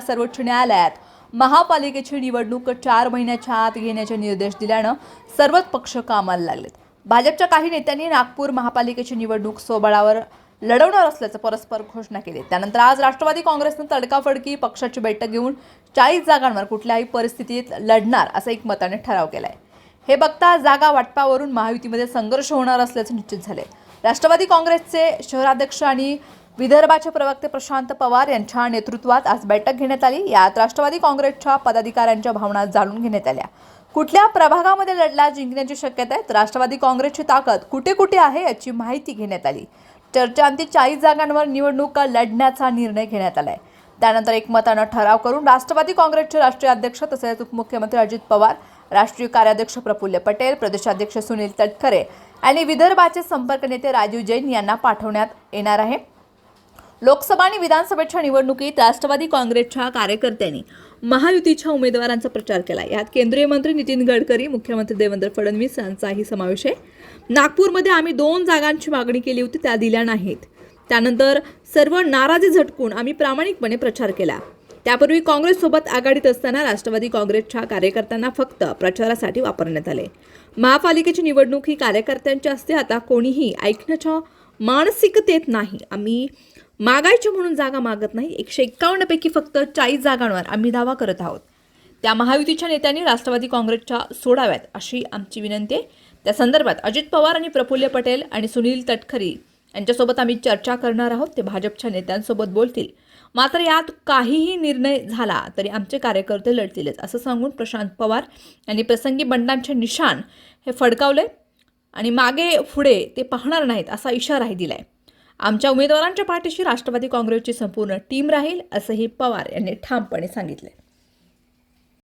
सर्वोच्च न्यायालयात. महापालिकेची निवडणूक चार महिन्याच्या आत घेण्याचे निर्देश दिल्यानं सर्वच पक्ष कामाला लागलेत. भाजपच्या काही नेत्यांनी नागपूर महापालिकेची निवडणूक सोबळावर लढवणार असल्याचं परस्पर घोषणा केली. त्यानंतर आज राष्ट्रवादी काँग्रेसनं तडकाफडकी पक्षाची बैठक घेऊन चाळीस जागांवर कुठल्याही परिस्थितीत लढणार असं एक मताने ठराव केलाय. हे बघता जागा वाटपावरून महायुतीमध्ये संघर्ष होणार असल्याचं निश्चित झाले राष्ट्रवादी काँग्रेसचे शहराध्यक्ष आणि विदर्भाचे प्रवक्ते प्रशांत पवार यांच्या नेतृत्वात आज बैठक घेण्यात आली. यात राष्ट्रवादी काँग्रेसच्या पदाधिकाऱ्यांच्या भावना जाणून घेण्यात आल्या. कुठल्या प्रभागामध्ये लढला जिंकण्याची शक्यता आहे? तर राष्ट्रवादी काँग्रेसची ताकद कुठे कुठे आहे याची माहिती घेण्यात आली. चर्चांती चाळीस जागांवर निवडणूक लढण्याचा निर्णय घेण्यात आलाय. त्यानंतर एकमतानं ठराव करून राष्ट्रवादी काँग्रेसचे राष्ट्रीय अध्यक्ष तसेच उपमुख्यमंत्री अजित पवार राष्ट्रीय कार्याध्यक्ष प्रफुल्ल पटेल प्रदेशाध्यक्ष सुनील तटकरे आणि विदर्भाचे संपर्क नेते राजीव जैन यांना पाठवण्यात येणार आहे. लोकसभा आणि विधानसभेच्या निवडणुकीत राष्ट्रवादी काँग्रेसच्या कार्यकर्त्यांनी महायुतीच्या उमेदवारांचा प्रचार केला. यात केंद्रीय मंत्री नितीन गडकरी मुख्यमंत्री देवेंद्र फडणवीस यांचाही समावेश आहे. नागपूरमध्ये आम्ही दोन जागांची मागणी केली होती त्या दिल्या नाहीत. त्यानंतर सर्व नाराजी झटकून आम्ही प्रामाणिकपणे प्रचार केला. त्यापूर्वी काँग्रेससोबत आघाडीत असताना राष्ट्रवादी काँग्रेसच्या कार्यकर्त्यांना फक्त प्रचारासाठी वापरण्यात आले. महापालिकेची निवडणूक ही कार्यकर्त्यांची असते आता कोणीही ऐकण्याच्या मानसिकतेत नाही. आम्ही मागायचे म्हणून जागा मागत नाही. एकशे एक्कावन्नपैकी फक्त चाळीस जागांवर आम्ही दावा करत आहोत. त्या महायुतीच्या नेत्यांनी राष्ट्रवादी काँग्रेसच्या सोडाव्यात अशी आमची विनंती आहे. त्या संदर्भात अजित पवार आणि प्रफुल्ल पटेल आणि सुनील तटकरी यांच्यासोबत आम्ही चर्चा करणार आहोत. ते भाजपच्या नेत्यांसोबत बोलतील. मात्र यात काहीही निर्णय झाला तरी आमचे कार्यकर्ते लढतीलच असं सांगून प्रशांत पवार यांनी प्रसंगी बंडांचे निशाण हे फडकावले आणि मागे पुढे ते पाहणार नाहीत असा इशाराही दिला आहे आमच्या उमेदवारांच्या पाठीशी राष्ट्रवादी काँग्रेसची संपूर्ण टीम राहील असंही पवार यांनी ठामपणे सांगितले